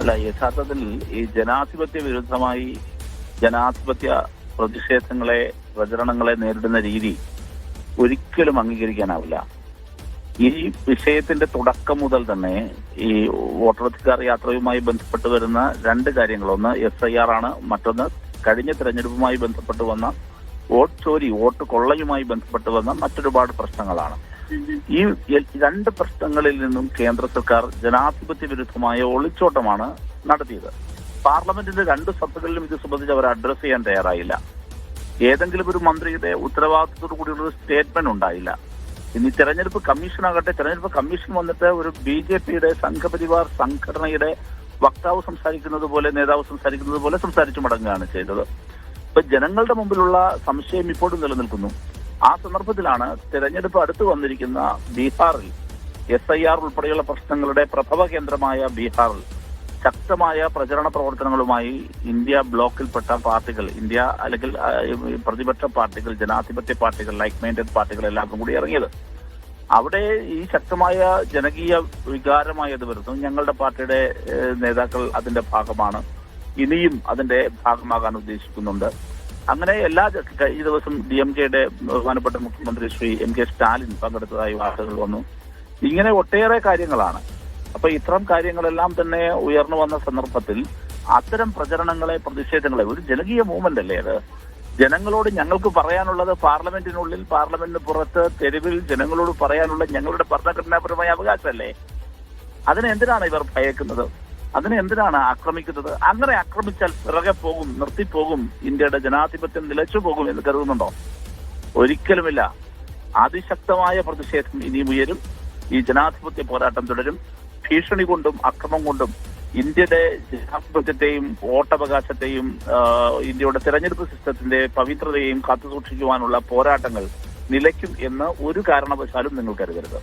അല്ല യഥാർത്ഥത്തിൽ ഈ ജനാധിപത്യ വിരുദ്ധമായി ജനാധിപത്യ പ്രതിഷേധങ്ങളെ പ്രചരണങ്ങളെ നേരിടുന്ന രീതി ഒരിക്കലും അംഗീകരിക്കാനാവില്ല. ഈ വിഷയത്തിന്റെ തുടക്കം മുതൽ തന്നെ ഈ വോട്ടറധികാർ യാത്രയുമായി ബന്ധപ്പെട്ട് വരുന്ന രണ്ട് കാര്യങ്ങൾ. ഒന്ന് എഫ് ഐ ആർ ആണ്. മറ്റൊന്ന് കഴിഞ്ഞ തെരഞ്ഞെടുപ്പുമായി ബന്ധപ്പെട്ട് വന്ന വോട്ട് ചോരി വോട്ട് കൊള്ളയുമായി ബന്ധപ്പെട്ട് വന്ന മറ്റൊരുപാട് പ്രശ്നങ്ങളാണ്. ഈ രണ്ട് പ്രശ്നങ്ങളിൽ നിന്നും കേന്ദ്ര സർക്കാർ ജനാധിപത്യ വിരുദ്ധമായ ഒളിച്ചോട്ടമാണ് നടത്തിയത്. പാർലമെന്റിന്റെ രണ്ട് സഭകളിലും ഇത് സംബന്ധിച്ച് അവർ അഡ്രസ് ചെയ്യാൻ തയ്യാറായില്ല. ഏതെങ്കിലും ഒരു മന്ത്രിയുടെ ഉത്തരവാദിത്തത്തോടു കൂടിയുള്ള ഒരു സ്റ്റേറ്റ്മെന്റ് ഉണ്ടായില്ല. ഇനി തെരഞ്ഞെടുപ്പ് കമ്മീഷൻ ആകട്ടെ തെരഞ്ഞെടുപ്പ് കമ്മീഷൻ വന്നിട്ട് ഒരു ബി ജെ പിയുടെ സംഘപരിവാർ സംഘടനയുടെ വക്താവ് സംസാരിക്കുന്നത് പോലെ നേതാവ് സംസാരിക്കുന്നത് പോലെ സംസാരിച്ചു മടങ്ങുകയാണ് ചെയ്തത്. ഇപ്പൊ ജനങ്ങളുടെ മുമ്പിലുള്ള സംശയം ഇപ്പോഴും നിലനിൽക്കുന്നു. ആ സന്ദർഭത്തിലാണ് തെരഞ്ഞെടുപ്പ് അടുത്ത് വന്നിരിക്കുന്ന ബീഹാറിൽ എസ് ഐ ആർ ഉൾപ്പെടെയുള്ള പ്രശ്നങ്ങളുടെ പ്രഭവ കേന്ദ്രമായ ബീഹാറിൽ ശക്തമായ പ്രചരണ പ്രവർത്തനങ്ങളുമായി ഇന്ത്യ ബ്ലോക്കിൽപ്പെട്ട പാർട്ടികൾ ഇന്ത്യ അല്ലെങ്കിൽ പ്രതിപക്ഷ പാർട്ടികൾ ജനാധിപത്യ പാർട്ടികൾ ലൈക്ക് മൈൻഡഡ് പാർട്ടികൾ എല്ലാവർക്കും കൂടി ഇറങ്ങിയത്. അവിടെ ഈ ശക്തമായ ജനകീയ വികാരമായി അത് വരുന്നു. ഞങ്ങളുടെ പാർട്ടിയുടെ നേതാക്കൾ അതിന്റെ ഭാഗമാണ്. ഇനിയും അതിന്റെ ഭാഗമാകാൻ ഉദ്ദേശിക്കുന്നുണ്ട്. അങ്ങനെ എല്ലാ ഈ ദിവസം ഡി എം കെയുടെ ബഹുമാനപ്പെട്ട മുഖ്യമന്ത്രി ശ്രീ എം കെ സ്റ്റാലിൻ പങ്കെടുത്തതായി വാർത്തകൾ വന്നു. ഇങ്ങനെ ഒട്ടേറെ കാര്യങ്ങളാണ്. അപ്പൊ ഇത്തരം കാര്യങ്ങളെല്ലാം തന്നെ ഉയർന്നു വന്ന സന്ദർഭത്തിൽ അത്തരം പ്രചരണങ്ങളെ പ്രതിഷേധങ്ങളെ ഒരു ജനകീയ മൂവ്മെന്റ് അല്ലേ അത്? ജനങ്ങളോട് ഞങ്ങൾക്ക് പറയാനുള്ളത് പാർലമെന്റിനുള്ളിൽ പാർലമെന്റിന് പുറത്ത് തെരുവിൽ ജനങ്ങളോട് പറയാനുള്ള ഞങ്ങളുടെ ഭരണഘടനാപരമായ അവകാശമല്ലേ? അതിനെന്തിനാണ് ഇവർ ഭയക്കുന്നത്? അതിനെ എന്തിനാണ് ആക്രമിക്കുന്നത്? അങ്ങനെ ആക്രമിച്ചാൽ പിറകെ പോകും നിർത്തിപ്പോകും ഇന്ത്യയുടെ ജനാധിപത്യം നിലച്ചു പോകും എന്ന് കരുതുന്നുണ്ടോ? ഒരിക്കലുമില്ല. അതിശക്തമായ പ്രതിഷേധം ഇനിയും ഉയരും. ഈ ജനാധിപത്യ പോരാട്ടം തുടരും. ഭീഷണി കൊണ്ടും അക്രമം കൊണ്ടും ഇന്ത്യയുടെ ജനാധിപത്യത്തെയും വോട്ടവകാശത്തെയും ഇന്ത്യയുടെ തെരഞ്ഞെടുപ്പ് സിസ്റ്റത്തിന്റെ പവിത്രതയെയും കാത്തുസൂക്ഷിക്കുവാനുള്ള പോരാട്ടങ്ങൾ നിലയ്ക്കും എന്ന് ഒരു കാരണവശാലും നിങ്ങൾ കരുതരുത്.